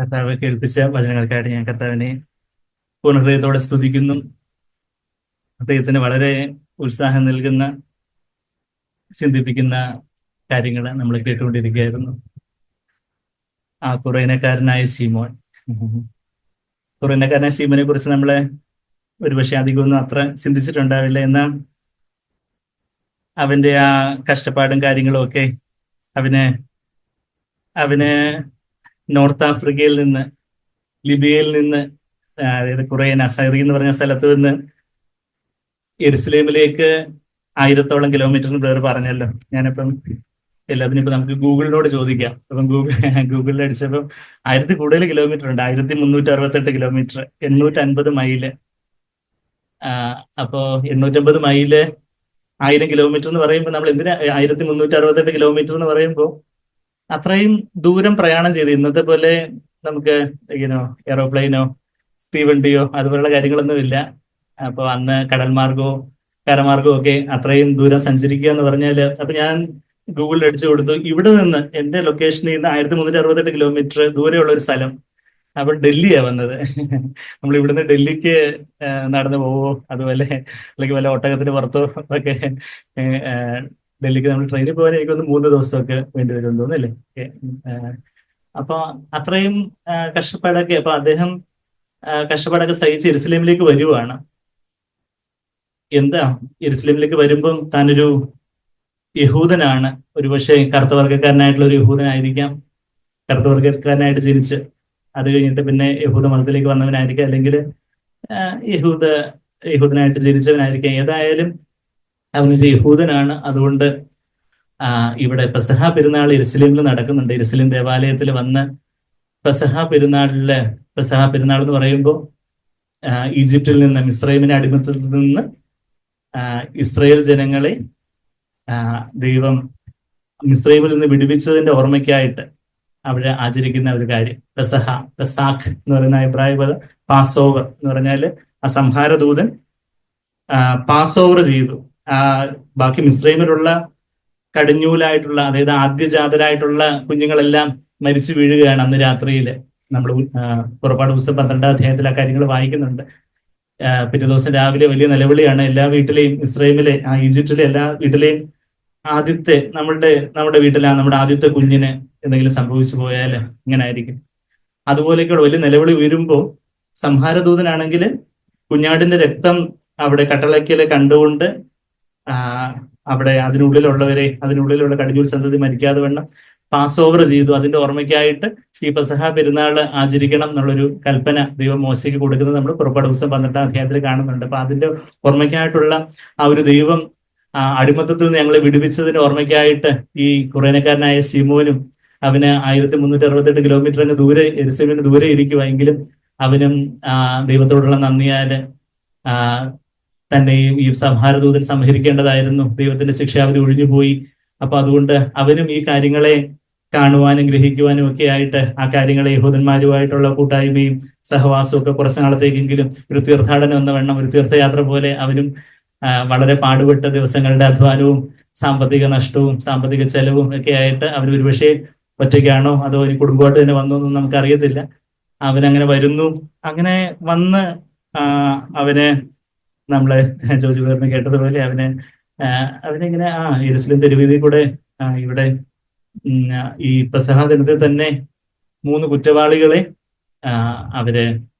കർത്താവ് കേൾപ്പിച്ച വചനങ്ങൾക്കായിട്ട് ഞാൻ കർത്താവിനെ പൂർണഹൃദയത്തോടെ സ്തുതിക്കുന്നു. അദ്ദേഹത്തിന് വളരെ ഉത്സാഹം നൽകുന്ന ചിന്തിപ്പിക്കുന്ന കാര്യങ്ങൾ നമ്മൾ കേട്ടുകൊണ്ടിരിക്കുകയായിരുന്നു. ആ കുറേനക്കാരനായ സീമോൻ. കുറേനക്കാരനായ സീമോനെ കുറിച്ച് നമ്മൾ ഒരുപക്ഷെ അധികമൊന്നും അത്ര ചിന്തിച്ചിട്ടുണ്ടാവില്ല. എന്നാൽ അവന്റെ ആ കഷ്ടപ്പാടും കാര്യങ്ങളും ഒക്കെ അവന് അവന് നോർത്ത് ആഫ്രിക്കയിൽ നിന്ന് ലിബിയയിൽ നിന്ന് അതായത് കുറേ നസൈറി എന്ന് പറഞ്ഞ സ്ഥലത്ത് നിന്ന് എരുസലേമിലേക്ക് ആയിരത്തോളം കിലോമീറ്ററിന് പേർ പറഞ്ഞല്ലോ. ഞാനിപ്പം എല്ലാത്തിനും ഇപ്പൊ നമുക്ക് ഗൂഗിളിനോട് ചോദിക്കാം. അപ്പം ഗൂഗിൾ ഗൂഗിളിൽ അടിച്ചപ്പോൾ ആയിരത്തി കൂടുതൽ കിലോമീറ്റർ ഉണ്ട്. ആയിരത്തി മുന്നൂറ്റി അറുപത്തെട്ട് കിലോമീറ്റർ എണ്ണൂറ്റി അൻപത് മൈൽ അപ്പോ എണ്ണൂറ്റമ്പത് മൈൽ ആയിരം കിലോമീറ്റർ എന്ന് പറയുമ്പോൾ നമ്മൾ എന്തിനാ ആയിരത്തി മുന്നൂറ്റി അറുപത്തെട്ട് കിലോമീറ്റർ എന്ന് പറയുമ്പോൾ അത്രയും ദൂരം പ്രയാണം ചെയ്ത് ഇന്നത്തെ പോലെ നമുക്ക് ഇങ്ങനെ എറോപ്ലെയിനോ തീവണ്ടിയോ അതുപോലുള്ള കാര്യങ്ങളൊന്നും ഇല്ല. അപ്പൊ അന്ന് കടൽ മാർഗവും കരമാർഗവും ഒക്കെ അത്രയും ദൂരം സഞ്ചരിക്കുക എന്ന് പറഞ്ഞാൽ അപ്പൊ ഞാൻ ഗൂഗിളിൽ അടിച്ചു കൊടുത്തു. ഇവിടെ നിന്ന് എന്റെ ലൊക്കേഷനിൽ നിന്ന് ആയിരത്തി മുന്നൂറ്റി അറുപത്തെട്ട് കിലോമീറ്റർ ദൂരെയുള്ള ഒരു സ്ഥലം. അപ്പൊ ഡൽഹിയാ വന്നത്. നമ്മൾ ഇവിടുന്ന് ഡൽഹിക്ക് നടന്നു പോവോ അതുപോലെ അല്ലെങ്കിൽ വല്ല ഒട്ടകത്തിന് പുറത്തോ ഒക്കെ ഡൽഹിക്ക് നമ്മൾ ട്രെയിനിൽ പോകാൻ എനിക്കൊന്ന് മൂന്ന് ദിവസമൊക്കെ വേണ്ടി വരും തോന്നുന്നല്ലേ അപ്പൊ അത്രയും കഷ്ടപ്പാടൊക്കെ അപ്പൊ അദ്ദേഹം കഷ്ടപ്പാടൊക്കെ സഹിച്ച് എരുസലേമിലേക്ക് വരുവാണ്. എന്താ? എരുസലേമിലേക്ക് വരുമ്പം താനൊരു യഹൂദനാണ്. ഒരുപക്ഷെ കറുത്ത വർഗക്കാരനായിട്ടുള്ള ഒരു യഹൂദനായിരിക്കാം. കറുത്ത വർഗക്കാരനായിട്ട് ജനിച്ച് അത് കഴിഞ്ഞിട്ട് പിന്നെ യഹൂദ മതത്തിലേക്ക് വന്നവനായിരിക്കാം. അല്ലെങ്കിൽ യഹൂദ യഹൂദനായിട്ട് ജനിച്ചവനായിരിക്കാം. ഏതായാലും അവനൊരു യഹൂദനാണ്. അതുകൊണ്ട് ഇവിടെ പെസഹ പെരുന്നാൾ എരുസലേമിൽ നടക്കുന്നുണ്ട്. എരുസലേം ദേവാലയത്തിൽ വന്ന് പെസഹ പെരുന്നാളിൽ പെസഹ പെരുന്നാൾ എന്ന് പറയുമ്പോൾ ഈജിപ്തിൽ നിന്ന് ഇസ്രൈമിന്റെ അടിമത്തത്തിൽ നിന്ന് ഇസ്രയേൽ ജനങ്ങളെ ദൈവം മിസ്രൈമിൽ നിന്ന് വിടുവിച്ചതിന്റെ ഓർമ്മയ്ക്കായിട്ട് അവിടെ ആചരിക്കുന്ന ഒരു കാര്യം. പെസഹ പെസാഖ് എന്ന് പറയുന്ന അഭിപ്രായ പദം പാസ് ഓവർ എന്ന് പറഞ്ഞാൽ ആ സംഹാരദൂതൻ പാസ് ഓവർ ചെയ്തു. ബാക്കി മിസ്രൈമിലുള്ള കടിഞ്ഞൂലായിട്ടുള്ള അതായത് ആദ്യജാതരായിട്ടുള്ള കുഞ്ഞുങ്ങളെല്ലാം മരിച്ചു വീഴുകയാണ് അന്ന് രാത്രിയിൽ നമ്മൾ പുറപ്പാട് പുസ്തകം പന്ത്രണ്ടാം അധ്യായത്തിൽ ആ കാര്യങ്ങൾ വായിക്കുന്നുണ്ട്. പിറ്റേ ദിവസം രാവിലെ വലിയ നിലവിളിയാണ് എല്ലാ വീട്ടിലെയും ഇസ്രൈമിലെ ആ ഈജിപ്തിലെ എല്ലാ വീട്ടിലെയും ആദ്യത്തെ നമ്മളുടെ നമ്മുടെ വീട്ടിലെ നമ്മുടെ ആദ്യത്തെ കുഞ്ഞിന് എന്തെങ്കിലും സംഭവിച്ചു പോയാൽ ഇങ്ങനെ ആയിരിക്കും. അതുപോലെയൊക്കെയുള്ള വലിയ നിലവിളി ഉയരുമ്പോൾ സംഹാരദൂതനാണെങ്കിൽ കുഞ്ഞാടിന്റെ രക്തം അവിടെ കട്ടളയ്ക്കൽ കണ്ടുകൊണ്ട് അവിടെ അതിനുള്ളിലുള്ളവരെ അതിനുള്ളിലുള്ള കടിഞ്ഞൂൽ സന്തതി മരിക്കാതെ വണ്ണം പാസ് ഓവർ ചെയ്തു. അതിന്റെ ഓർമ്മയ്ക്കായിട്ട് ഈ പെസഹ പെരുന്നാൾ ആചരിക്കണം എന്നുള്ളൊരു കൽപ്പന ദൈവം മോശയ്ക്ക് കൊടുക്കുന്നത് നമ്മൾ പുറപ്പാട് പുസ്തകം പന്ത്രണ്ടാം അധ്യായത്തിൽ കാണുന്നുണ്ട്. അപ്പൊ അതിന്റെ ഓർമ്മയ്ക്കായിട്ടുള്ള ആ ഒരു ദൈവം അടിമത്തത്തിൽ നിന്ന് ഞങ്ങളെ വിടുവിച്ചതിന്റെ ഓർമ്മയ്ക്കായിട്ട് ഈ കുറേനക്കാരനായ സിമോനും അവന് ആയിരത്തി മുന്നൂറ്റി അറുപത്തെട്ട് കിലോമീറ്റർ അങ്ങ് ദൂരെ എരിസിമിന് ദൂരെ ഇരിക്കുമെങ്കിലും അവനും ദൈവത്തോടുള്ള നന്ദിയാൽ തന്നെയും ഈ സംഹാരദൂതൻ സംഹരിക്കേണ്ടതായിരുന്നു. ദൈവത്തിന്റെ ശിക്ഷാവിധി ഒഴിഞ്ഞുപോയി. അപ്പൊ അതുകൊണ്ട് അവനും ഈ കാര്യങ്ങളെ കാണുവാനും ഗ്രഹിക്കുവാനും ഒക്കെ ആയിട്ട് ആ കാര്യങ്ങളെ യഹൂദന്മാരുമായിട്ടുള്ള കൂട്ടായ്മയും സഹവാസവും ഒക്കെ കുറച്ചു നാളത്തേക്കെങ്കിലും ഒരു തീർത്ഥാടനം എന്ന വണ്ണം ഒരു തീർത്ഥയാത്ര പോലെ അവനും വളരെ പാടുപെട്ട ദിവസങ്ങളുടെ അധ്വാനവും സാമ്പത്തിക നഷ്ടവും സാമ്പത്തിക ചെലവും ഒക്കെ ആയിട്ട് അവൻ ഒരുപക്ഷെ ഒറ്റയ്ക്കാണോ അതോ ഇനി കുടുംബമായിട്ട് തന്നെ വന്നോ എന്നൊന്നും നമുക്കറിയത്തില്ല. അവനങ്ങനെ വരുന്നു. അങ്ങനെ വന്ന് അവന് നമ്മൾ ജോജി പേർന്ന് കേട്ടതുപോലെ അവന് അവനിങ്ങനെ ആ യെരുസലേം തെരുവീതി കൂടെ ഇവിടെ ഈ പ്രസഹ ദിനത്തിൽ തന്നെ മൂന്ന് കുറ്റവാളികളെ അവർ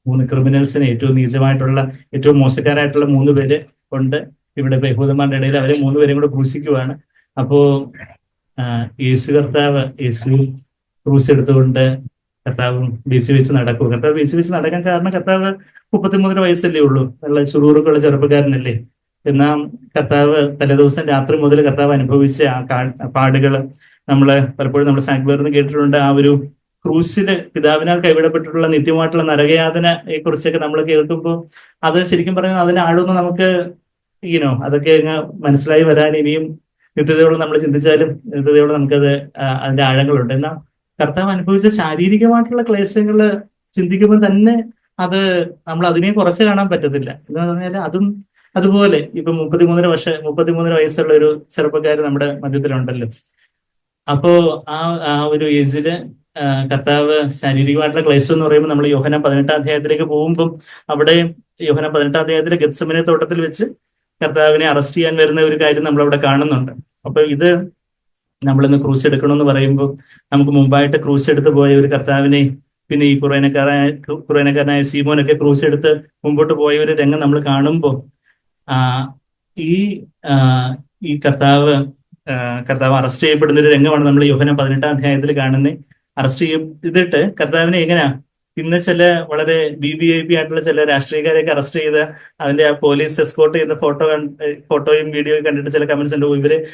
മൂന്ന് ക്രിമിനൽസിനെ ഏറ്റവും നീചമായിട്ടുള്ള ഏറ്റവും മോശക്കാരായിട്ടുള്ള മൂന്ന് പേര് കൊണ്ട് ഇവിടെ ബഹുദന്മാരുടെ ഇടയിൽ അവരെ മൂന്ന് പേരെയും കൂടെ ക്രൂശിക്കുവാണ്. അപ്പോ യേശു കർത്താവ് യേശു ക്രൂസ് എടുത്തുകൊണ്ട് കർത്താവ് ബീസി വെച്ച് നടക്കും. കർത്താവ് ബീസി വെച്ച് നടക്കാൻ കാരണം കർത്താവ് മുപ്പത്തിമൂന്നര വയസ്സല്ലേ ഉള്ളൂ. നല്ല ചുറൂറുക്കുള്ള ചെറുപ്പക്കാരനല്ലേ. എന്നാ കർത്താവ് തലേദിവസം രാത്രി മുതൽ കർത്താവ് അനുഭവിച്ച ആ പാടുകൾ നമ്മൾ പലപ്പോഴും നമ്മൾ സാങ്ക്വേറിന് കേട്ടിട്ടുണ്ട്. ആ ഒരു ക്രൂസിൽ പിതാവിനാൽ കൈവിടപ്പെട്ടിട്ടുള്ള നിത്യമായിട്ടുള്ള നരകയാതനയെ കുറിച്ചൊക്കെ നമ്മൾ കേൾക്കുമ്പോൾ അത് ശരിക്കും പറഞ്ഞാൽ അതിന് ആഴമൊന്നും നമുക്ക് ഈനോ അതൊക്കെ അങ്ങ് മനസ്സിലായി വരാൻ ഇനിയും നിത്യതയോട് നമ്മൾ ചിന്തിച്ചാലും നിത്യതയോട് നമുക്കത് അതിന്റെ ആഴങ്ങളുണ്ട്. എന്നാൽ കർത്താവ് അനുഭവിച്ച ശാരീരികമായിട്ടുള്ള ക്ലേശങ്ങൾ ചിന്തിക്കുമ്പോൾ തന്നെ അത് നമ്മൾ അതിനെ കുറച്ച് കാണാൻ പറ്റത്തില്ല. എന്ന് പറഞ്ഞാൽ അതും അതുപോലെ ഇപ്പൊ മുപ്പത്തിമൂന്നര വർഷ മുപ്പത്തിമൂന്നര വയസ്സുള്ള ഒരു ചെറുപ്പക്കാർ നമ്മുടെ മധ്യത്തിലുണ്ടല്ലോ. അപ്പോ ആ ആ ഒരു ഏജിൽ കർത്താവ് ശാരീരികമായിട്ടുള്ള ക്ലേശം എന്ന് പറയുമ്പോൾ നമ്മൾ യോഹന പതിനെട്ടാം അധ്യായത്തിലേക്ക് പോകുമ്പോൾ അവിടെ യോഹന പതിനെട്ടാം അധ്യായത്തിലെ ഗത്സമനെ തോട്ടത്തിൽ വെച്ച് കർത്താവിനെ അറസ്റ്റ് ചെയ്യാൻ വരുന്ന ഒരു കാര്യം നമ്മൾ അവിടെ കാണുന്നുണ്ട്. അപ്പൊ ഇത് നമ്മളിന്ന് ക്രൂസ് എടുക്കണമെന്ന് പറയുമ്പോൾ നമുക്ക് മുമ്പായിട്ട് ക്രൂസ് എടുത്തു പോയ ഒരു കർത്താവിനെ പിന്നെ ഈ കുറേനക്കാരായ കുറേനക്കാരനായ സീമോനൊക്കെ ക്രൂസ് എടുത്ത് മുമ്പോട്ട് പോയ ഒരു രംഗം നമ്മൾ കാണുമ്പോൾ ഈ ഈ കർത്താവ് കർത്താവ് അറസ്റ്റ് ചെയ്യപ്പെടുന്ന ഒരു രംഗമാണ് നമ്മൾ യോഹന പതിനെട്ടാം അധ്യായത്തിൽ കാണുന്നത് അറസ്റ്റ് ചെയ്തിട്ട് കർത്താവിനെ എങ്ങനെയാ ഇന്ന് ചില വളരെ ബി ബി ഐ പി ആയിട്ടുള്ള ചില രാഷ്ട്രീയക്കാരെയൊക്കെ അറസ്റ്റ് ചെയ്ത് അതിന്റെ ആ പോലീസ് എസ്കോർട്ട് ചെയ്യുന്ന ഫോട്ടോ ഫോട്ടോയും വീഡിയോയും കണ്ടിട്ട് ചില കമന്റ്സ് ഉണ്ട്. "ഓ, ഇവർ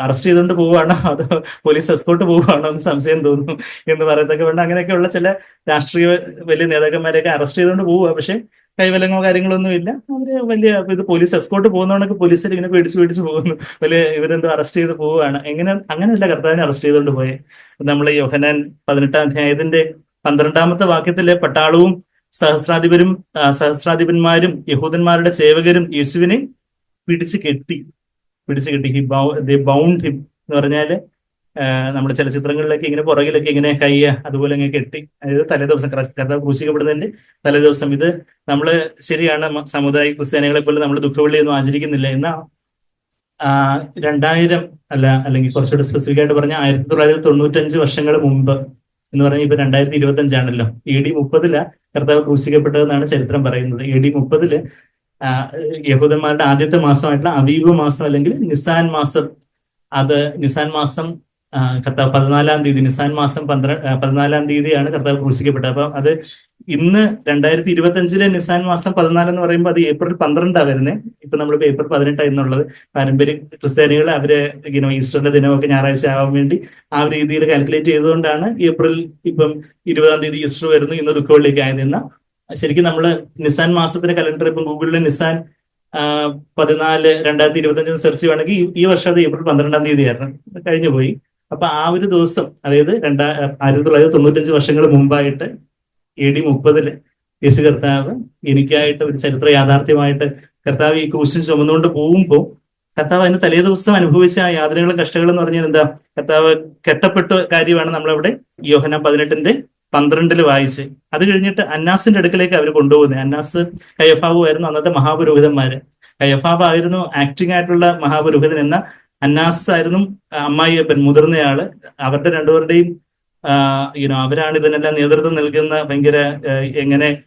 അറസ്റ്റ് ചെയ്തുകൊണ്ട് പോവുകയാണോ? അതോ പോലീസ് എസ്കോർട്ട് പോവുകയാണോ എന്ന് സംശയം തോന്നുന്നു എന്ന് പറയത്തൊക്കെ വേണ്ട. അങ്ങനെയൊക്കെയുള്ള ചില രാഷ്ട്രീയ വലിയ നേതാക്കന്മാരെയൊക്കെ അറസ്റ്റ് ചെയ്തുകൊണ്ട് പോവുക. പക്ഷെ കൈവലങ്ങോ കാര്യങ്ങളൊന്നും ഇല്ല. അവർ വലിയ ഇത് പോലീസ് എസ്കോർട്ട് പോകുന്നതുകൊണ്ടൊക്കെ പോലീസിൽ ഇങ്ങനെ പേടിച്ച് പേടിച്ച് പോകുന്നു. വലിയ ഇവരെന്തോ അറസ്റ്റ് ചെയ്ത് പോവുകയാണ്. എങ്ങനെ അങ്ങനെയല്ല കർത്താവിനെ അറസ്റ്റ് ചെയ്തുകൊണ്ട് പോയെ. നമ്മൾ യോഹനാൻ പതിനെട്ടാം അധ്യായത്തിന്റെ പന്ത്രണ്ടാമത്തെ വാക്യത്തിലെ പട്ടാളവും സഹസ്രാധിപരും സഹസ്രാധിപന്മാരും യഹൂദന്മാരുടെ സേവകരും യേശുവിനെ പിടിച്ചു കെട്ടി. പിടിച്ചു കെട്ടി. ഹി ദേ ബൗണ്ട് ഹിം എന്ന് പറഞ്ഞാൽ നമ്മുടെ ചലച്ചിത്രങ്ങളിലൊക്കെ ഇങ്ങനെ പുറകിലൊക്കെ ഇങ്ങനെ കയ്യ അതുപോലെ ഇങ്ങനെ കെട്ടി. അതായത് തലേ ദിവസം കർത്താവ് ക്രൂശിക്കപ്പെടുന്നതിന്റെ തലേദിവസം ഇത് നമ്മൾ ശരിയാണ് സമുദായ ക്രിസ്ത്യാനികളെ പോലെ നമ്മൾ ദുഃഖവെള്ളി ഒന്നും ആചരിക്കുന്നില്ല എന്നാ രണ്ടായിരം അല്ല അല്ലെങ്കിൽ കുറച്ചുകൂടി സ്പെസിഫിക് ആയിട്ട് പറഞ്ഞ ആയിരത്തി തൊള്ളായിരത്തി തൊണ്ണൂറ്റഞ്ച് വർഷങ്ങൾ മുമ്പ് എന്ന് പറഞ്ഞാൽ ഇപ്പൊ രണ്ടായിരത്തി ഇരുപത്തി അഞ്ചാണല്ലോ എ ഡി മുപ്പതിൽ കർത്താവ് ക്രൂശിക്കപ്പെട്ടതെന്നാണ് ചരിത്രം പറയുന്നത്. എ ഡി മുപ്പതിൽ യഹൂദന്മാരുടെ ആദ്യത്തെ മാസമായിട്ടുള്ള അവീവ് മാസം അല്ലെങ്കിൽ നിസാൻ മാസം. അത് നിസാൻ മാസം കർത്താവ് പതിനാലാം തീയതി നിസാൻ മാസം പന്ത്രണ്ട് പതിനാലാം തീയതിയാണ് കർത്താവ് ക്രൂശിക്കപ്പെട്ടത്. അപ്പൊ അത് ഇന്ന് രണ്ടായിരത്തി ഇരുപത്തി അഞ്ചിലെ നിസാൻ മാസം പതിനാല് എന്ന് പറയുമ്പോൾ അത് ഏപ്രിൽ പന്ത്രണ്ടാണ് വരുന്നത് ഇപ്പൊ നമ്മളിപ്പോ ഏപ്രിൽ പതിനെട്ടാണ് എന്നുള്ളത്. പാരമ്പര്യ ക്രിസ്ത്യാനികൾ അവരെ ഇങ്ങനെ ഈസ്റ്ററിന്റെ ദിനമൊക്കെ ഞായറാഴ്ച ആവാൻ വേണ്ടി ആ രീതിയിൽ കാൽക്കുലേറ്റ് ചെയ്തുകൊണ്ടാണ് ഏപ്രിൽ ഇപ്പം ഇരുപതാം തീയതി ഈസ്റ്റർ വരുന്നു ഇന്ന് ദുഃഖവെള്ളിക്ക് ആയതെന്ന ശരിക്കും നമ്മൾ നിസാൻ മാസത്തിന്റെ കലണ്ടർ ഇപ്പം ഗൂഗിളിലെ നിസാൻ പതിനാല് രണ്ടായിരത്തി ഇരുപത്തി അഞ്ചിന് സെർച്ച് ചെയ്യുവാണെങ്കിൽ ഈ വർഷം അത് ഏപ്രിൽ പന്ത്രണ്ടാം തീയതി ആയിരുന്നു. കഴിഞ്ഞു പോയി അപ്പൊ ആ ഒരു ദിവസം അതായത് രണ്ടാ ആയിരത്തി തൊള്ളായിരത്തി തൊണ്ണൂറ്റഞ്ച് വർഷങ്ങൾ മുമ്പായിട്ട് എ ഡി മുപ്പതിൽ യേശു കർത്താവ് എനിക്കായിട്ട് ഒരു ചരിത്ര യാഥാർത്ഥ്യമായിട്ട് കർത്താവ് ഈ ക്രൂശിൽ ചുമന്നുകൊണ്ട് പോകുമ്പോൾ കർത്താവ് അതിന് തലേ ദിവസം അനുഭവിച്ച ആ യാതനകളും കഷ്ടങ്ങളും എന്ന് പറഞ്ഞാൽ എന്താ? കർത്താവ് കെട്ടപ്പെട്ട കാര്യമാണ് നമ്മളവിടെ യോഹന പതിനെട്ടിന്റെ പന്ത്രണ്ടിൽ വായിച്ച്. അത് കഴിഞ്ഞിട്ട് അന്നാസിന്റെ അടുക്കലേക്ക് അവർ കൊണ്ടുപോകുന്നത് അന്നാസ് കയ്യഫാബു ആയിരുന്നു അന്നത്തെ മഹാപുരോഹിതന്മാര്. കയ്യഫാബ് ആയിരുന്നു ആക്ടിംഗ് ആയിട്ടുള്ള മഹാപുരോഹിതൻ എന്ന അന്നാസ് ആയിരുന്നു അമ്മായിയപ്പൻ മുതിർന്നയാൾ. അവരുടെ രണ്ടുപേരുടെയും യുനോ അവരാണ് ഇതിനെല്ലാം നേതൃത്വം നൽകുന്ന ഭയങ്കര എങ്ങനെ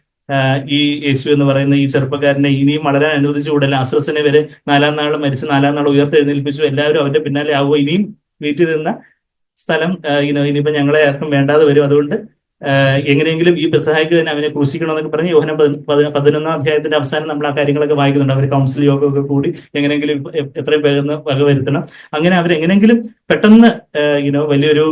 ഈ യേശു എന്ന് പറയുന്ന ഈ ചെറുപ്പക്കാരനെ ഇനിയും വളരാൻ അനുവദിച്ചു കൂടല്ല അസ്രസിനെ വരെ നാലാം നാൾ മരിച്ച് നാലാം നാൾ ഉയർത്തെഴുന്നേൽപ്പിച്ചു. എല്ലാവരും അവന്റെ പിന്നാലെ ആവുക. ഇനിയും വീട്ടിൽ നിന്ന സ്ഥലം ഇനോ ഇനിയിപ്പോ ഞങ്ങളെ ആർക്കും വേണ്ടാതെ വരും. അതുകൊണ്ട് എങ്ങനെയെങ്കിലും ഈ പെസഹായ്ക്ക് തന്നെ അവനെ ക്രൂശിക്കണമെന്നൊക്കെ പറഞ്ഞ് യോഹന പതി- പതി- പതിനൊന്നാം അധ്യായത്തിന്റെ അവസാനം നമ്മൾ ആ കാര്യങ്ങളൊക്കെ വായിക്കുന്നുണ്ട്. അവർ കൗൺസിൽ യോഗമൊക്കെ കൂടി എങ്ങനെയെങ്കിലും എത്രയും വേഗം വകവരുത്തണം അങ്ങനെ അവരെങ്ങനെങ്കിലും പെട്ടെന്ന് യുനോ വലിയൊരു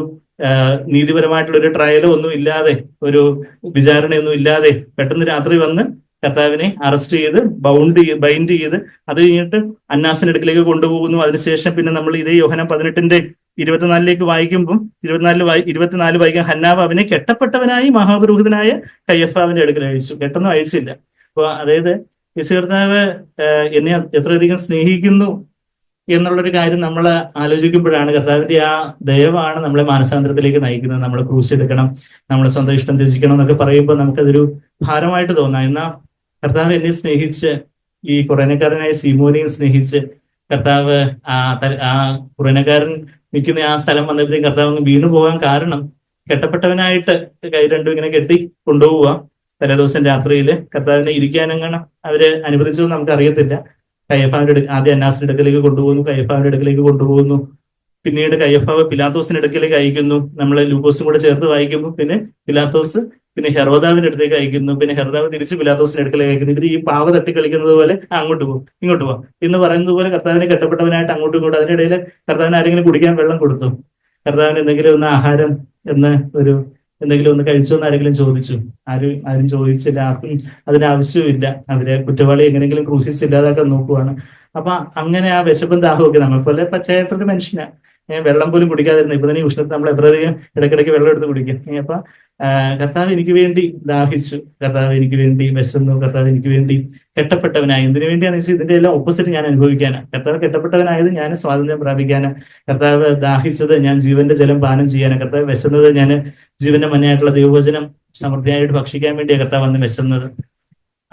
നീതിപരമായിട്ടുള്ള ഒരു ട്രയലോ ഒന്നും ഇല്ലാതെ ഒരു വിചാരണയൊന്നും ഇല്ലാതെ പെട്ടെന്ന് രാത്രി വന്ന് കർത്താവിനെ അറസ്റ്റ് ചെയ്ത് ബൗണ്ട് ചെയ്ത് ബൈൻഡ് ചെയ്ത് അത് കഴിഞ്ഞിട്ട് അന്നാസിന്റെ അടുക്കിലേക്ക് കൊണ്ടുപോകുന്നു. അതിനുശേഷം പിന്നെ നമ്മൾ ഇതേ യോഹനം പതിനെട്ടിന്റെ ഇരുപത്തിനാലിലേക്ക് വായിക്കുമ്പോൾ ഇരുപത്തിനാല് ഇരുപത്തിനാല് വായിക്കാൻ ഹന്നാവ് അവനെ കെട്ടപ്പെട്ടവനായി മഹാപുരോഹിതനായ കയ്യഫാവിന്റെ അടുക്കൽ അയച്ചു. കെട്ടൊന്നും അയച്ചില്ല. അപ്പൊ അതായത് യേശു കർത്താവ് എന്നെ എത്രയധികം സ്നേഹിക്കുന്നു എന്നുള്ളൊരു കാര്യം നമ്മൾ ആലോചിക്കുമ്പോഴാണ് കർത്താവിന്റെ ആ ദയവാണ് നമ്മളെ മാനസാന്തരത്തിലേക്ക് നയിക്കുന്നത്. നമ്മൾ ക്രൂസ് എടുക്കണം നമ്മൾ സ്വന്തം ഇഷ്ടം ത്യജിക്കണം എന്നൊക്കെ പറയുമ്പോൾ നമുക്കതൊരു ഭാരമായിട്ട് തോന്നാം. എന്നാൽ കർത്താവ് എന്നെ സ്നേഹിച്ച് ഈ കുറേനക്കാരനായ സീമോനെയും സ്നേഹിച്ച് കർത്താവ് ആ ആ കുറേനക്കാരൻ നിൽക്കുന്ന ആ സ്ഥലം വന്നപ്പോഴത്തേക്കും കർത്താവ് അങ്ങ് വീണു പോകാൻ കാരണം കെട്ടപ്പെട്ടവനായിട്ട് കൈ രണ്ടും ഇങ്ങനെ കെട്ടി കൊണ്ടുപോവുക തലേദിവസം രാത്രിയിൽ കർത്താവിനെ ഇരിക്കാനെങ്ങാണ് അവർ അനുവദിച്ചതെന്ന് നമുക്ക് അറിയത്തില്ല കയ്യഫാവിന്റെ അടുക്ക ആദ്യം അന്നാസിന്റെ അടുക്കലേക്ക് കൊണ്ടുപോകുന്നു. കയ്യഫാവിന്റെ അടുക്കലേക്ക് കൊണ്ടുപോകുന്നു. പിന്നീട് കയ്യഫാവ് പിലാത്തോസിന്റെ അടുക്കലേക്ക് അയക്കുന്നു. നമ്മൾ ലൂക്കോസും കൂടെ ചേർത്ത് വായിക്കുമ്പോൾ പിന്നെ പിലാത്തോസ് പിന്നെ ഹെറോദാവിന്റെ അടുത്തേക്ക് അയക്കുന്നു. പിന്നെ ഹെറോദാവ് തിരിച്ച് പിലാത്തോസിന്റെ അടുക്കലേക്ക് അയക്കുന്നു. ഇവർ ഈ പാവ തട്ടി കളിക്കുന്നത് പോലെ അങ്ങോട്ട് പോകും ഇങ്ങോട്ട് പോകാം എന്ന് പറയുന്നത് പോലെ കർത്താവിനെ കെട്ടപ്പെട്ടവനായിട്ട് അങ്ങോട്ടും ഇങ്ങോട്ടും അതിനിടയിൽ കർത്താവിന് ആരെങ്കിലും കുടിക്കാൻ വെള്ളം കൊടുത്തു. കർത്താവിന് എന്തെങ്കിലും ഒന്ന് ആഹാരം എന്ന ഒരു എന്തെങ്കിലും ഒന്ന് കഴിച്ചോ എന്ന് ആരെങ്കിലും ചോദിച്ചു. ആരും ആരും ചോദിച്ചില്ല. ആർക്കും അതിന് ആവശ്യമില്ല അവരെ കുറ്റവാളി എങ്ങനെയെങ്കിലും ക്രൂസിസ് ഇല്ലാതാക്കാൻ നോക്കുവാണ്. അപ്പൊ അങ്ങനെ ആ വിശപ്പും ദാഹമൊക്കെ നമ്മൾ പോലെ പച്ചയായിട്ടൊരു മനുഷ്യനാ. ഏ, വെള്ളം പോലും കുടിക്കാതിരുന്നു ഇപ്പൊ തന്നെ ഉഷ്ണത്തിൽ നമ്മൾ എത്രയധികം ഇടയ്ക്കിടയ്ക്ക് വെള്ളം എടുത്ത് കുടിക്കും. അപ്പൊ കർത്താവ് എനിക്ക് വേണ്ടി ദാഹിച്ചു. കർത്താവ് എനിക്ക് വേണ്ടി വിശന്നു. കർത്താവ് എനിക്ക് വേണ്ടി കെട്ടപ്പെട്ടവനായി. എന്തിനു വേണ്ടിയാന്ന് വെച്ചാൽ ഇതിന്റെ എല്ലാം ഓപ്പോസിറ്റ് ഞാൻ അനുഭവിക്കാനാണ് കർത്താവ് കെട്ടപ്പെട്ടവനായത് ഞാൻ സ്വാതന്ത്ര്യം പ്രാപിക്കാന്. കർത്താവ് ദാഹിച്ചത് ഞാൻ ജീവന്റെ ജലം പാനം ചെയ്യാനാണ് കർത്താവ് വിശന്നത് ഞാൻ ജീവന്റെ മഞ്ഞായിട്ടുള്ള ദൈവവചനം സമൃദ്ധിയായിട്ട് ഭക്ഷിക്കാൻ വേണ്ടിയാണ് കർത്താവ് വന്ന് വിശന്നത്.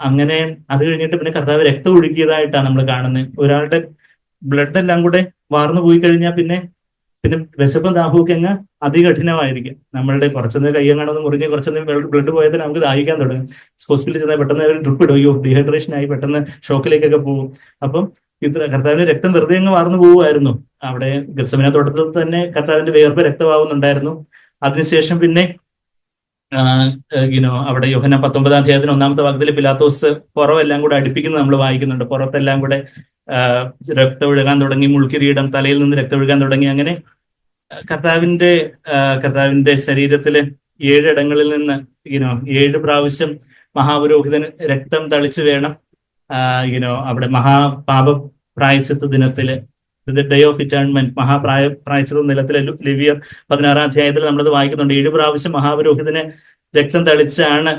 അങ്ങനെ അത് കഴിഞ്ഞിട്ട് പിന്നെ കർത്താവ് രക്തം ഒഴുക്കിയതായിട്ടാണ് നമ്മൾ കാണുന്നത്. ഒരാളുടെ ബ്ലഡ് എല്ലാം കൂടെ വാർന്നു പോയി കഴിഞ്ഞാൽ പിന്നെ പിന്നെ വിശപ്പും ദാഹവും അങ്ങ് അതികഠിനമായിരിക്കും. നമ്മളുടെ കുറച്ചൊന്ന് കയ്യങ്ങാണൊന്ന് മുറിഞ്ഞ് കുറച്ചൊന്ന് ബ്ലഡ് പോയാൽ നമുക്ക് ദാഹിക്കാൻ തുടങ്ങും. ഹോസ്പിറ്റലിൽ ചെന്നാൽ പെട്ടെന്ന് അവർ ഡ്രിപ്പ് അയ്യോ ഡീഹൈഡ്രേഷൻ ആയി പെട്ടെന്ന് ഷോക്കിലേക്കൊക്കെ പോകും. അപ്പം ഇത്ര കർത്താവിന്റെ രക്തം വെറുതെ അങ്ങ് വാർന്നു പോകുമായിരുന്നു. അവിടെ ഗസമിന തോട്ടത്തിൽ തന്നെ കർത്താവിന്റെ വേർപ്പ് രക്തമാവുന്നുണ്ടായിരുന്നു. അതിനുശേഷം പിന്നെ യുനോ അവിടെ യോഹന പത്തൊമ്പതാം അധ്യായത്തിന് ഒന്നാമത്തെ ഭാഗത്തിൽ പിലാത്തോസ് പുറമെല്ലാം കൂടെ അടുപ്പിക്കുന്നത് നമ്മൾ വായിക്കുന്നുണ്ട്. പുറത്തെല്ലാം കൂടെ ആ, രക്തം ഒഴുകാൻ തുടങ്ങി മുൾക്കിരീടം തലയിൽ നിന്ന് രക്തം ഒഴുകാൻ തുടങ്ങി അങ്ങനെ കർത്താവിന്റെ കർത്താവിന്റെ ശരീരത്തിലെ ഏഴിടങ്ങളിൽ നിന്ന് ഇങ്ങനോ ഏഴ് പ്രാവശ്യം മഹാപുരോഹിതന് രക്തം തളിച്ചു വേണം ഇങ്ങനോ അവിടെ മഹാപാപ പ്രായച്ചിത്ത ദിനത്തിൽ ഡേ ഓഫ് ഇറ്റേൺമെന്റ് മഹാപ്രായ പ്രായച്ചിത്ത നിലത്തിലെ ലിവിയർ പതിനാറാം അധ്യായത്തിൽ നമ്മളത് വായിക്കുന്നുണ്ട്. ഏഴ് പ്രാവശ്യം മഹാപുരോഹിതന് രക്തം തളിച്ചാണ്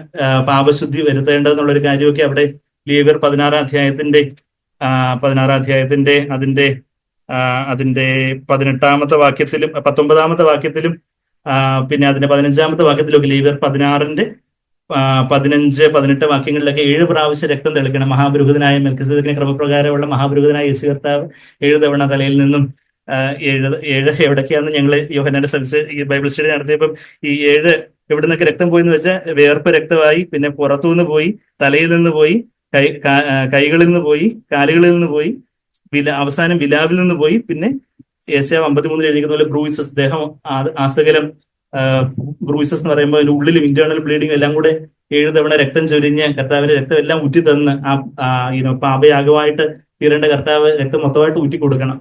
പാപശുദ്ധി വരുത്തേണ്ടതെന്നുള്ള ഒരു കാര്യമൊക്കെ അവിടെ ലിവിയർ പതിനാറാം അധ്യായത്തിന്റെ പതിനാറാം അധ്യായത്തിന്റെ അതിന്റെ അതിന്റെ പതിനെട്ടാമത്തെ വാക്യത്തിലും പത്തൊമ്പതാമത്തെ വാക്യത്തിലും പിന്നെ അതിന്റെ പതിനഞ്ചാമത്തെ വാക്യത്തിലൊക്കെ ലീവർ പതിനാറിന്റെ പതിനഞ്ച് പതിനെട്ട് വാക്യങ്ങളിലൊക്കെ ഏഴ് പ്രാവശ്യം രക്തം തെളിക്കണം. മഹാപുരോഹിതനായ മെൽക്കിസദിക്കിന്റെ ക്രമപ്രകാരമുള്ള മഹാപുരോഹിതനായ യേശു കർത്താവ് ഏഴ് തവണ തലയിൽ നിന്നും ഏഴ് ഏഴ് എവിടൊക്കെയാണെന്ന് ഞങ്ങൾ സബ്സ് ഈ ബൈബിൾ സ്റ്റഡി നടത്തിയപ്പം ഈ ഏഴ് എവിടെ നിന്നൊക്കെ രക്തം പോയി എന്ന് വെച്ചാൽ വേർപ്പ് രക്തമായി പിന്നെ പുറത്തുനിന്ന് പോയി തലയിൽ നിന്ന് പോയി കൈ കൈകളിൽ നിന്ന് പോയി കാലുകളിൽ നിന്ന് പോയി വില അവസാനം വിലാവിൽ നിന്ന് പോയി പിന്നെ ഏഷ്യാവ് അമ്പത്തിമൂന്നിൽ എഴുതിക്കുന്ന പോലെ ബ്രൂയിസസ് ദേഹം ആസകലം ബ്രൂയിസസ് എന്ന് പറയുമ്പോൾ അതിന്റെ ഉള്ളിലും ഇന്റേണൽ ബ്ലീഡിംഗ് എല്ലാം കൂടെ ഏഴ് തവണ രക്തം ചൊരിഞ്ഞ് കർത്താവിന്റെ രക്തം എല്ലാം ഊറ്റി തന്ന് ആ പാപയാഗമായിട്ട് തീരേണ്ട കർത്താവ് രക്തം മൊത്തമായിട്ട് ഊറ്റി കൊടുക്കണം.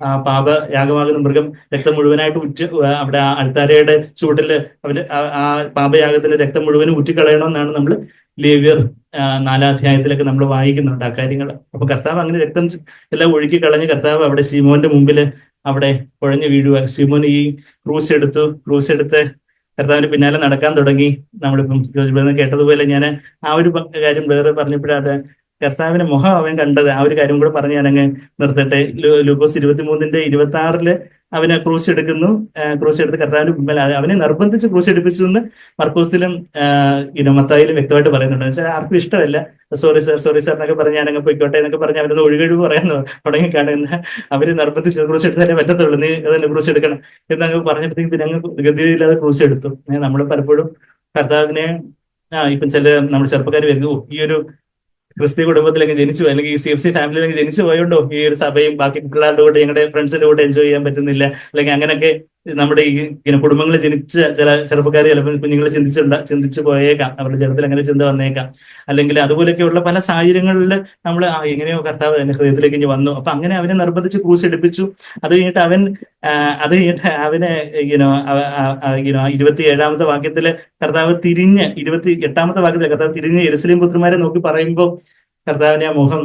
ആ പാപ യാഗമാകുന്ന മൃഗം രക്തം മുഴുവനായിട്ട് ഉറ്റ് അവിടെ ആ അൾത്താരയുടെ ചൂട്ടിൽ അവർ ആ പാപയാഗത്തിന്റെ രക്തം മുഴുവനും ഉറ്റിക്കളയണമെന്നാണ് നമ്മൾ ലേവ്യർ നാലാധ്യായത്തിലൊക്കെ നമ്മൾ വായിക്കുന്നുണ്ട് ആ കാര്യങ്ങൾ. അപ്പൊ കർത്താവ് അങ്ങനെ രക്തം എല്ലാം ഒഴുക്കി കളഞ്ഞ് കർത്താവ് അവിടെ ശീമോന്റെ മുമ്പിൽ അവിടെ കുഴഞ്ഞു വീഴുക ശീമോൻ ഈ ക്രൂസ് എടുത്തു. ക്രൂസ് എടുത്ത് കർത്താവിന്റെ പിന്നാലെ നടക്കാൻ തുടങ്ങി. നമ്മളിപ്പം കേട്ടതുപോലെ ഞാൻ ആ ഒരു കാര്യം വേറെ പറഞ്ഞപ്പോഴത് കർത്താവിന്റെ മുഖം അവൻ കണ്ടത്. ആ ഒരു കാര്യം കൂടെ പറഞ്ഞ് ഞാനങ്ങ് നിർത്തട്ടെ. ലൂക്കോസ് ഇരുപത്തിമൂന്നിന്റെ ഇരുപത്തി ആറിൽ അവനെ ക്രൂസ് എടുക്കുന്നു. ക്രൂശ് എടുത്ത് കർത്താവിന്റെ മുമ്പിൽ അവനെ നിർബന്ധിച്ച് ക്രൂസ് എടുപ്പിച്ചു എന്ന് മർക്കോസിലും മത്തായിലും വ്യക്തമായിട്ട് പറയുന്നുണ്ട്. എന്ന് വെച്ചാൽ ആർക്കും ഇഷ്ടമല്ല. സോറി സാർ സോറി സാർ എന്നൊക്കെ പറഞ്ഞ് ഞാനങ്ങ് പോയിക്കോട്ടെ എന്നൊക്കെ പറഞ്ഞ് അവരുടെ ഒഴുകഴിവ് പറയാൻ തുടങ്ങി കാണുന്ന അവർ നിർബന്ധിച്ച് ക്രൂസ് എടുത്താലേ പറ്റത്തുള്ളൂ. നീ അതന്നെ ക്രൂസ് എടുക്കണം എന്നങ്ങ് പറഞ്ഞപ്പോഴത്തേക്കും പിന്നെ അങ്ങ് ഗതിയില്ലാതെ ക്രൂസ് എടുത്തു. നമ്മൾ പലപ്പോഴും കർത്താവിനെ ആ ഇപ്പം ചില നമ്മുടെ ചെറുപ്പക്കാർ വരുന്നു ഈ ഒരു ക്രിസ്ത്യ കുടുംബത്തിലേക്ക് ജനിച്ചു അല്ലെങ്കിൽ ഈ സി എഫ് സി ഫാമിലിയിലേക്ക് ജനിച്ചു പോയോണ്ടോ ഈ ഒരു സഭയും ബാക്കി പിള്ളേരുടെ കൂടെ ഞങ്ങളുടെ ഫ്രണ്ട്സിന്റെ കൂടെ എൻജോയ് ചെയ്യാൻ പറ്റുന്നില്ല. അല്ലെങ്കിൽ അങ്ങനെയൊക്കെ നമ്മുടെ ഈ ഇങ്ങനെ കുടുംബങ്ങളിൽ ജനിച്ച ചില ചെറുപ്പക്കാർ ചിലപ്പോൾ കുഞ്ഞുങ്ങൾ ചിന്തിച്ചിട്ടുണ്ട ചിന്തിച്ചു പോയേക്കാം. അവരുടെ ജനത്തിൽ അങ്ങനെ ചിന്ത വന്നേക്കാം. അല്ലെങ്കിൽ അതുപോലെയൊക്കെയുള്ള പല സാഹചര്യങ്ങളിൽ നമ്മൾ എങ്ങനെയോ കർത്താവ് എന്റെ ഹൃദയത്തിലേക്ക് ഇനി വന്നു. അപ്പൊ അങ്ങനെ അവനെ നിർബന്ധിച്ച് ക്രൂസ് എടുപ്പിച്ചു. അത് കഴിഞ്ഞിട്ട് അവൻ അത് കഴിഞ്ഞിട്ട് അവന് യുനോ ഇങ്ങനോ ഇരുപത്തി ഏഴാമത്തെ വാക്യത്തിൽ കർത്താവ് തിരിഞ്ഞ് ഇരുപത്തി എട്ടാമത്തെ വാക്യത്തിൽ കർത്താവ് തിരിഞ്ഞ് എരുസലേം പുത്രന്മാരെ നോക്കി പറയുമ്പോൾ കർത്താവിന്റെ ആ മുഖം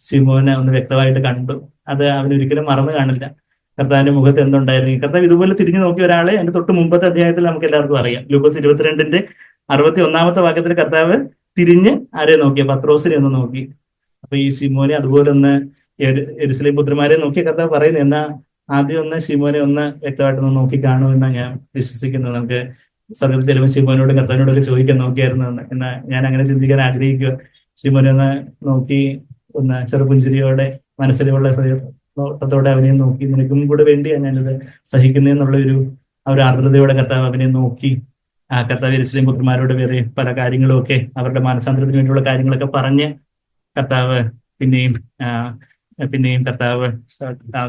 സിമോനെ ഒന്ന് വ്യക്തമായിട്ട് കണ്ടു. അത് അവൻ ഒരിക്കലും മറന്നു കാണില്ല. കർത്താവിന്റെ മുഖത്ത് എന്തുണ്ടായിരുന്നു? കർത്താവ് ഇതുപോലെ തിരിഞ്ഞു നോക്കിയ ഒരാളെ എന്റെ തൊട്ട് മുമ്പത്തെ അധ്യായത്തിൽ നമുക്ക് എല്ലാവർക്കും അറിയാം. ലൂക്കോസ് ഇരുപത്തിരണ്ടിന്റെ അറുപത്തി ഒന്നാമത്തെ വാക്യത്തിൽ കർത്താവ് തിരിഞ്ഞ് ആരെ നോക്കിയ പത്രോസിനെ ഒന്ന് നോക്കി. അപ്പൊ ഈ ശിമോനെ അതുപോലെ ഒന്ന് എരു- എരുസലേം പുത്രന്മാരെ നോക്കി. കർത്താവ് പറയുന്നു എന്നാ ആദ്യം ഒന്ന് ശിമോനെ ഒന്ന് വ്യക്തമായിട്ടൊന്ന് നോക്കി കാണുമെന്നാണ് ഞാൻ വിശ്വസിക്കുന്നത് നമുക്ക് സ്വർഗത്തിൽ ചെല്ലുമ്പോൾ ശിമോനോട് കർത്താവിനോടൊക്കെ ചോദിക്കാൻ നോക്കിയായിരുന്നു എന്ന്. എന്നാ ഞാൻ അങ്ങനെ ചിന്തിക്കാൻ ആഗ്രഹിക്കുക ശിമോനെ ഒന്ന് നോക്കി ഒന്ന് ചെറുപുഞ്ചിരിയോടെ മനസ്സിലുള്ള ഹൃദയത്തോടെ അവനെ നോക്കി നിനക്കും കൂടെ വേണ്ടി ഞാനിത് സഹിക്കുന്നതെന്നുള്ള ഒരു ആ ഒരു ആർദ്രതയോടെ കർത്താവ് അവനെ നോക്കി. ആ കർത്താവ് എരിശിലേം പുത്രന്മാരോട് വേറെ പല കാര്യങ്ങളും ഒക്കെ അവരുടെ മാനസാന്തരത്തിന് വേണ്ടിയുള്ള കാര്യങ്ങളൊക്കെ പറഞ്ഞ് കർത്താവ് പിന്നെയും പിന്നെയും കർത്താവ്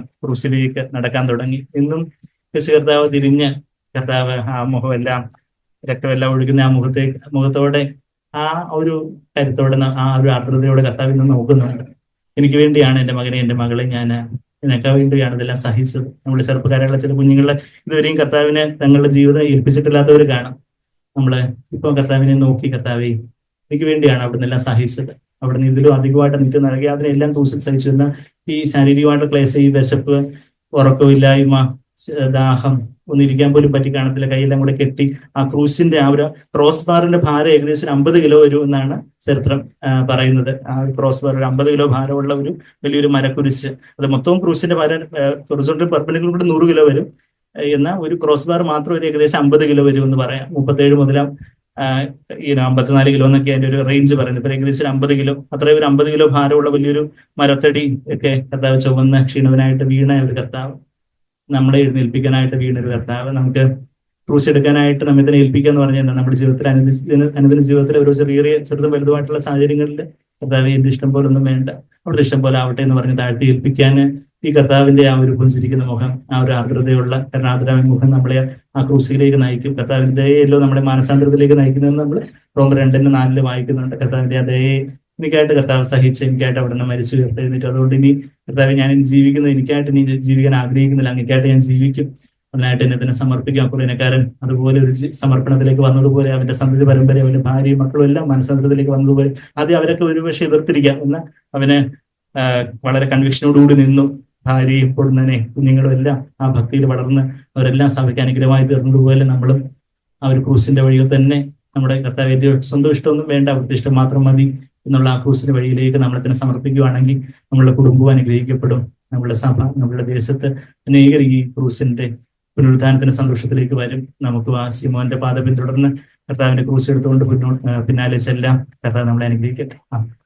ക്രൂസിലേക്ക് നടക്കാൻ തുടങ്ങി. ഇന്നും യേശു കർത്താവ് തിരിഞ്ഞ് കർത്താവ് ആ മുഖമെല്ലാം രക്തമെല്ലാം ഒഴുകുന്ന ആ മുഖത്തെ മുഖത്തോടെ ആ ഒരു കരുത്തോടെ ആ ഒരു ആർദ്രതയോടെ കർത്താവ് ഇന്ന് നോക്കുന്നുണ്ട്. എനിക്ക് വേണ്ടിയാണ് എന്റെ മകനെ എന്റെ മകളെ ഞാൻ എനിക്ക് വേണ്ടിയാണ് ഇതെല്ലാം സഹിച്ചത്. നമ്മുടെ ചെറുപ്പക്കാരുള്ള ചില കുഞ്ഞുങ്ങളെ ഇതുവരെയും കർത്താവിനെ തങ്ങളുടെ ജീവിതം ഏൽപ്പിച്ചിട്ടില്ലാത്തവർ കാണാം. നമ്മൾ ഇപ്പൊ കർത്താവിനെ നോക്കി കർത്താവെ എനിക്ക് വേണ്ടിയാണ് അവിടുന്ന് എല്ലാം സഹിച്ചത്. അവിടെ നിന്ന് ഇതിലും അധികമായിട്ട് നിത്യം നൽകി അതിനെല്ലാം തൂസിൽ സഹിച്ചു എന്ന ഈ ശാരീരികമായിട്ടുള്ള ക്ലേശം ഈ വിശപ്പ് ഉറക്കമില്ലായ്മ ദാഹം ഒന്ന് ഇരിക്കാൻ പോലും പറ്റി കാണത്തില്ല. കൈയെല്ലാം കൂടെ കെട്ടി ആ ക്രൂസിന്റെ ആ ഒരു ക്രോസ് ബാറിന്റെ ഭാരം ഏകദേശം അമ്പത് കിലോ വരും എന്നാണ് ചരിത്രം പറയുന്നത്. ആ ക്രോസ് ബാർ ഒരു അമ്പത് കിലോ ഭാരമുള്ള ഒരു വലിയൊരു മരക്കുരിശ്. അത് മൊത്തവും ക്രൂസിന്റെ ഭാരം ഹൊറിസോണ്ടൽ പെർപ്പനിക്കൽ കൂടെ നൂറ് കിലോ വരും. എന്ന ഒരു ക്രോസ് ബാർ മാത്രം ഒരു ഏകദേശം അമ്പത് കിലോ വരും എന്ന് പറയാം. മുപ്പത്തേഴ് മുതൽ ഈ അമ്പത്തിനാല് കിലോ എന്നൊക്കെ അതിന്റെ ഒരു റേഞ്ച് പറയുന്നത്. ഇപ്പൊ ഏകദേശം അമ്പത് കിലോ അത്രയും ഒരു അമ്പത് കിലോ ഭാരമുള്ള വലിയൊരു മരത്തടി ഒക്കെ കർത്താവ് ചുവന്ന് ക്ഷീണവനായിട്ട് വീണ ഒരു കർത്താവ്. നമ്മളെ എഴുന്നേൽപ്പിക്കാനായിട്ട് വീണ ഒരു കർത്താവ്. നമുക്ക് ക്രൂശ് എടുക്കാനായിട്ട് നമ്മെ തന്നെ ഏൽപ്പിക്കുക എന്ന് പറഞ്ഞാൽ നമ്മുടെ ജീവിതത്തിൽ അനുദിന അനുദിന ജീവിതത്തിൽ ഒരു ചെറിയ ചെറുതും വലുതുമായിട്ടുള്ള സാഹചര്യങ്ങളിൽ കർത്താവ് എന്റെ ഇഷ്ടം പോലെ ഒന്നും വേണ്ട. അവിടുത്തെ ഇഷ്ടം പോലെ ആവട്ടെ എന്ന് പറഞ്ഞ് താഴ്ത്തി ഏൽപ്പിക്കാൻ ഈ കർത്താവിന്റെ ആ ഒരു പുഞ്ചിരിക്കുന്ന മുഖം ആ ഒരു ആർദ്രതയുള്ള കരുണാതരമായ മുഖം നമ്മളെ ആ ക്രൂസിലേക്ക് നയിക്കും. കർത്താവിന്റെ ദയയല്ലോ നമ്മുടെ മാനസാന്തരത്തിലേക്ക് നയിക്കുന്നതെന്ന് നമ്മൾ റോമർ രണ്ടിന് നാലിൽ വായിക്കുന്നുണ്ട്. കർത്താവിന്റെ ആ ദയയെ എനിക്കായിട്ട് കർത്താവ് സഹിച്ച് എനിക്കായിട്ട് അവിടെ നിന്ന് മരിച്ചു ഉയർത്തെഴുന്നിട്ട് അതുകൊണ്ട് ഇനി കർത്താവ് ഞാൻ ഇനി ജീവിക്കുന്നത് എനിക്കായിട്ട് ഇനി ജീവിക്കാൻ ആഗ്രഹിക്കുന്നില്ല. അങ്ങേക്കായിട്ട് ഞാൻ ജീവിക്കും. അതിനായിട്ട് എന്നെ തന്നെ സമർപ്പിക്കാം. കുറേനക്കാരൻ അതുപോലെ ഒരു സമർപ്പണത്തിലേക്ക് വന്നതുപോലെ അവന്റെ സന്തതി പരമ്പര അവന്റെ ഭാര്യയും മക്കളും എല്ലാം മനസ്സാന്തരത്തിലേക്ക് വന്നതുപോലെ ആദ്യം അവരൊക്കെ ഒരുപക്ഷെ എതിർത്തിരിക്കാം. എന്ന് അവന് വളരെ കൺവിക്ഷനോടുകൂടി നിന്നു. ഭാര്യയും പൊടുന്നനെ കുഞ്ഞുങ്ങളും എല്ലാം ആ ഭക്തിയിൽ വളർന്ന് അവരെല്ലാം സഭയ്ക്ക് അനുഗ്രഹമായി തീർന്നതുപോലെ നമ്മളും ആ ഒരു ക്രൂസിന്റെ വഴിയിൽ തന്നെ നമ്മുടെ കർത്താവിന്റെ സ്വന്തം ഇഷ്ടമൊന്നും വേണ്ട അവർക്ക് ഇഷ്ടം മാത്രം മതി. എന്നുള്ള ആ വഴിയിലേക്ക് നമ്മളെ തന്നെ സമർപ്പിക്കുകയാണെങ്കിൽ നമ്മളുടെ കുടുംബവും അനുഗ്രഹിക്കപ്പെടും. നമ്മളുടെ സഭ നമ്മളുടെ ദേശത്ത് അനേകർ ഈ ക്രൂസിന്റെ പുനരുദ്ധാനത്തിന്റെ സന്തോഷത്തിലേക്ക് വരും. നമുക്ക് ആ പാത പിന്തുടർന്ന് കർത്താവിന്റെ ക്രൂസ് എടുത്തുകൊണ്ട് പിന്നോ- പിന്നാലെ ചെല്ലാം. കർത്താവ് നമ്മളെ അനുഗ്രഹിക്കട്ടെ.